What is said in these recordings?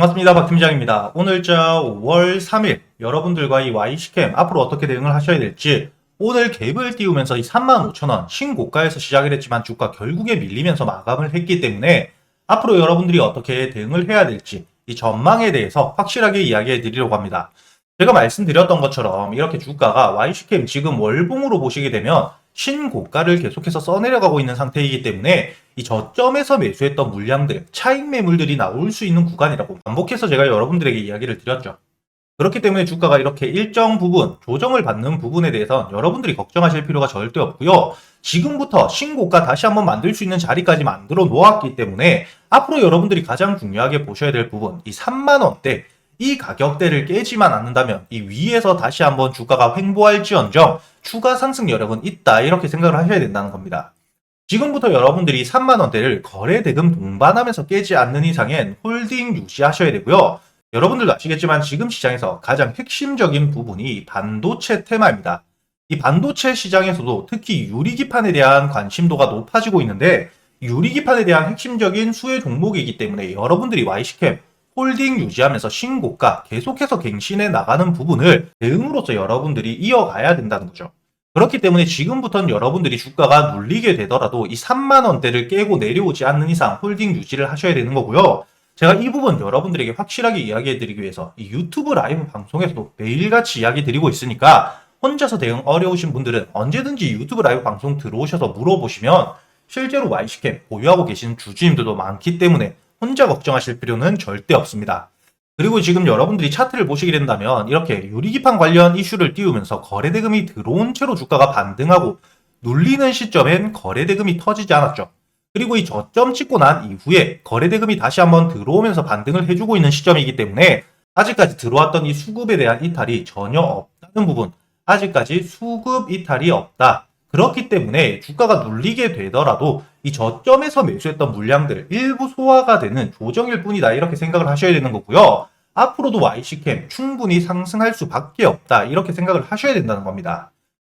반갑습니다. 박 팀장입니다. 오늘자 5월 3일 여러분들과 이 Y시캠 앞으로 어떻게 대응을 하셔야 될지 오늘 갭을 띄우면서 이 35,000원 신고가에서 시작을 했지만 주가 결국에 밀리면서 마감을 했기 때문에 앞으로 여러분들이 어떻게 대응을 해야 될지 이 전망에 대해서 확실하게 이야기해 드리려고 합니다. 제가 말씀드렸던 것처럼 이렇게 주가가 Y시캠 지금 월봉으로 보시게 되면 신고가를 계속해서 써내려가고 있는 상태이기 때문에 이 저점에서 매수했던 물량들, 차익 매물들이 나올 수 있는 구간이라고 반복해서 제가 여러분들에게 이야기를 드렸죠. 그렇기 때문에 주가가 이렇게 일정 부분 조정을 받는 부분에 대해서 여러분들이 걱정하실 필요가 절대 없고요. 지금부터 신고가 다시 한번 만들 수 있는 자리까지 만들어 놓았기 때문에 앞으로 여러분들이 가장 중요하게 보셔야 될 부분, 이 3만 원대 이 가격대를 깨지만 않는다면 이 위에서 다시 한번 주가가 횡보할지언정 추가 상승 여력은 있다 이렇게 생각을 하셔야 된다는 겁니다. 지금부터 여러분들이 3만 원대를 거래 대금 동반하면서 깨지 않는 이상엔 홀딩 유지하셔야 되고요. 여러분들도 아시겠지만 지금 시장에서 가장 핵심적인 부분이 반도체 테마입니다. 이 반도체 시장에서도 특히 유리기판에 대한 관심도가 높아지고 있는데 유리기판에 대한 핵심적인 수혜 종목이기 때문에 여러분들이 Y시캠 홀딩 유지하면서 신고가 계속해서 갱신해 나가는 부분을 대응으로서 여러분들이 이어가야 된다는 거죠. 그렇기 때문에 지금부터는 여러분들이 주가가 눌리게 되더라도 이 3만 원대를 깨고 내려오지 않는 이상 홀딩 유지를 하셔야 되는 거고요. 제가 이 부분 여러분들에게 확실하게 이야기해 드리기 위해서 이 유튜브 라이브 방송에서도 매일같이 이야기 드리고 있으니까 혼자서 대응 어려우신 분들은 언제든지 유튜브 라이브 방송 들어오셔서 물어보시면 실제로 Y시캠 보유하고 계신 주주님들도 많기 때문에 혼자 걱정하실 필요는 절대 없습니다. 그리고 지금 여러분들이 차트를 보시게 된다면 이렇게 유리기판 관련 이슈를 띄우면서 거래대금이 들어온 채로 주가가 반등하고 눌리는 시점엔 거래대금이 터지지 않았죠. 그리고 이 저점 찍고 난 이후에 거래대금이 다시 한번 들어오면서 반등을 해주고 있는 시점이기 때문에 아직까지 들어왔던 이 수급에 대한 이탈이 전혀 없다는 부분, 아직까지 수급 이탈이 없다. 그렇기 때문에 주가가 눌리게 되더라도 이 저점에서 매수했던 물량들 일부 소화가 되는 조정일 뿐이다 이렇게 생각을 하셔야 되는 거고요. 앞으로도 YC캠 충분히 상승할 수밖에 없다 이렇게 생각을 하셔야 된다는 겁니다.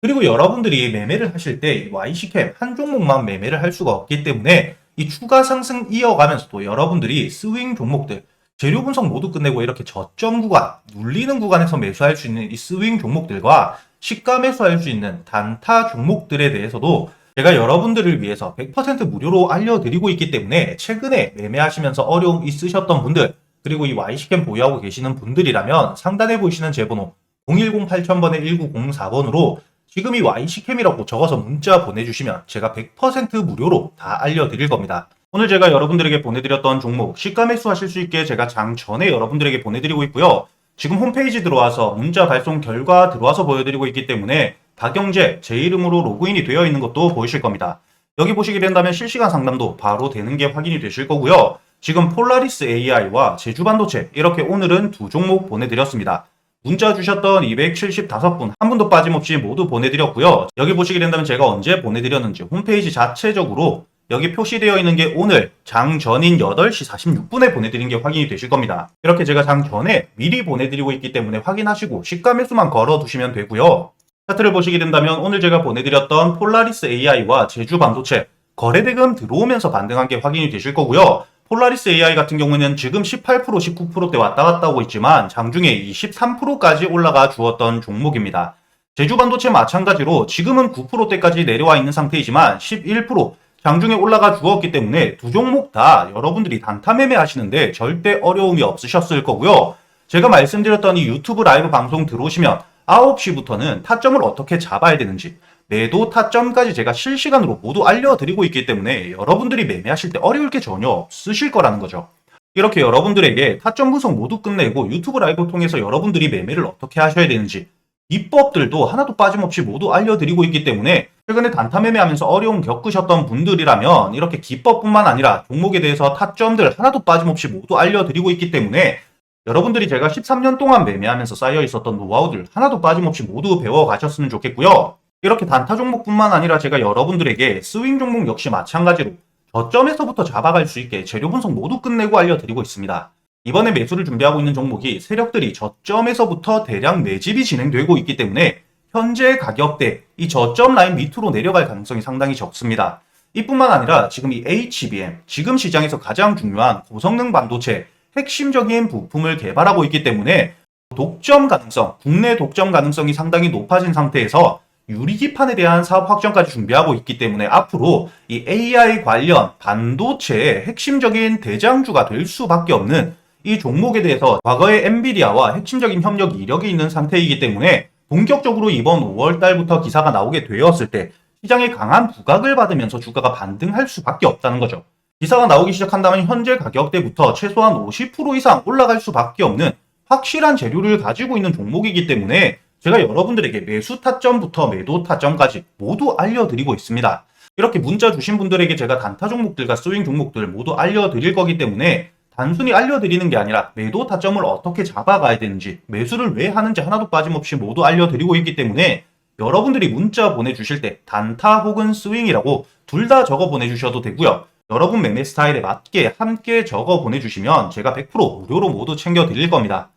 그리고 여러분들이 매매를 하실 때 YC캠 한 종목만 매매를 할 수가 없기 때문에 이 추가 상승 이어가면서도 여러분들이 스윙 종목들 재료 분석 모두 끝내고 이렇게 저점 구간, 눌리는 구간에서 매수할 수 있는 이 스윙 종목들과 시가 매수할 수 있는 단타 종목들에 대해서도 제가 여러분들을 위해서 100% 무료로 알려드리고 있기 때문에 최근에 매매하시면서 어려움 있으셨던 분들 그리고 이 Y시캠 보유하고 계시는 분들이라면 상단에 보이시는 제 번호 010-8000번에 1904번으로 지금 이 Y시캠이라고 적어서 문자 보내주시면 제가 100% 무료로 다 알려드릴 겁니다. 오늘 제가 여러분들에게 보내드렸던 종목 시가 매수하실 수 있게 제가 장 전에 여러분들에게 보내드리고 있고요. 지금 홈페이지 들어와서 문자 발송 결과 들어와서 보여드리고 있기 때문에 박영재 제 이름으로 로그인이 되어 있는 것도 보이실 겁니다. 여기 보시게 된다면 실시간 상담도 바로 되는 게 확인이 되실 거고요. 지금 폴라리스 AI와 제주 반도체 이렇게 오늘은 두 종목 보내드렸습니다. 문자 주셨던 275분 한 분도 빠짐없이 모두 보내드렸고요. 여기 보시게 된다면 제가 언제 보내드렸는지 홈페이지 자체적으로 여기 표시되어 있는 게 오늘 장 전인 8시 46분에 보내드린 게 확인이 되실 겁니다. 이렇게 제가 장 전에 미리 보내드리고 있기 때문에 확인하시고 시가 매수만 걸어두시면 되고요. 차트를 보시게 된다면 오늘 제가 보내드렸던 폴라리스 AI와 제주 반도체 거래대금 들어오면서 반등한 게 확인이 되실 거고요. 폴라리스 AI 같은 경우는 지금 18% 19%대 왔다 갔다 하고 있지만 장중에 23%까지 올라가 주었던 종목입니다. 제주 반도체 마찬가지로 지금은 9%대까지 내려와 있는 상태이지만 11% 장중에 올라가 주었기 때문에 두 종목 다 여러분들이 단타 매매 하시는데 절대 어려움이 없으셨을 거고요. 제가 말씀드렸던 이 유튜브 라이브 방송 들어오시면 9시부터는 타점을 어떻게 잡아야 되는지 매도 타점까지 제가 실시간으로 모두 알려드리고 있기 때문에 여러분들이 매매하실 때 어려울 게 전혀 없으실 거라는 거죠. 이렇게 여러분들에게 타점 분석 모두 끝내고 유튜브 라이브 통해서 여러분들이 매매를 어떻게 하셔야 되는지 비법들도 하나도 빠짐없이 모두 알려드리고 있기 때문에 최근에 단타 매매하면서 어려움 겪으셨던 분들이라면 이렇게 기법뿐만 아니라 종목에 대해서 타점들 하나도 빠짐없이 모두 알려드리고 있기 때문에 여러분들이 제가 13년 동안 매매하면서 쌓여 있었던 노하우들 하나도 빠짐없이 모두 배워 가셨으면 좋겠고요. 이렇게 단타 종목뿐만 아니라 제가 여러분들에게 스윙 종목 역시 마찬가지로 저점에서부터 잡아갈 수 있게 재료 분석 모두 끝내고 알려드리고 있습니다. 이번에 매수를 준비하고 있는 종목이 세력들이 저점에서부터 대량 매집이 진행되고 있기 때문에 현재 가격대 이 저점 라인 밑으로 내려갈 가능성이 상당히 적습니다. 이뿐만 아니라 지금 이 HBM, 지금 시장에서 가장 중요한 고성능 반도체 핵심적인 부품을 개발하고 있기 때문에 독점 가능성, 국내 독점 가능성이 상당히 높아진 상태에서 유리기판에 대한 사업 확정까지 준비하고 있기 때문에 앞으로 이 AI 관련 반도체의 핵심적인 대장주가 될 수밖에 없는 이 종목에 대해서 과거에 엔비디아와 핵심적인 협력 이력이 있는 상태이기 때문에 본격적으로 이번 5월 달부터 기사가 나오게 되었을 때 시장에 강한 부각을 받으면서 주가가 반등할 수밖에 없다는 거죠. 기사가 나오기 시작한다면 현재 가격대부터 최소한 50% 이상 올라갈 수밖에 없는 확실한 재료를 가지고 있는 종목이기 때문에 제가 여러분들에게 매수 타점부터 매도 타점까지 모두 알려드리고 있습니다. 이렇게 문자 주신 분들에게 제가 단타 종목들과 스윙 종목들 모두 알려드릴 거기 때문에 단순히 알려드리는 게 아니라 매도 타점을 어떻게 잡아가야 되는지 매수를 왜 하는지 하나도 빠짐없이 모두 알려드리고 있기 때문에 여러분들이 문자 보내주실 때 단타 혹은 스윙이라고 둘 다 적어 보내주셔도 되고요. 여러분 매매 스타일에 맞게 함께 적어 보내주시면 제가 100% 무료로 모두 챙겨 드릴 겁니다.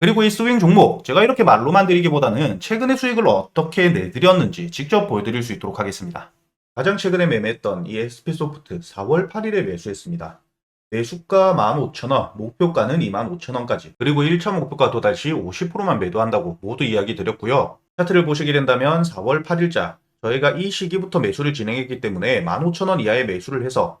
그리고 이 스윙 종목 제가 이렇게 말로만 드리기보다는 최근의 수익을 어떻게 내드렸는지 직접 보여드릴 수 있도록 하겠습니다. 가장 최근에 매매했던 이 SP소프트 4월 8일에 매수했습니다. 매수가 15,000원, 목표가는 25,000원까지, 그리고 1차 목표가 도달 시 50%만 매도한다고 모두 이야기 드렸고요. 차트를 보시게 된다면 4월 8일자, 저희가 이 시기부터 매수를 진행했기 때문에 15,000원 이하의 매수를 해서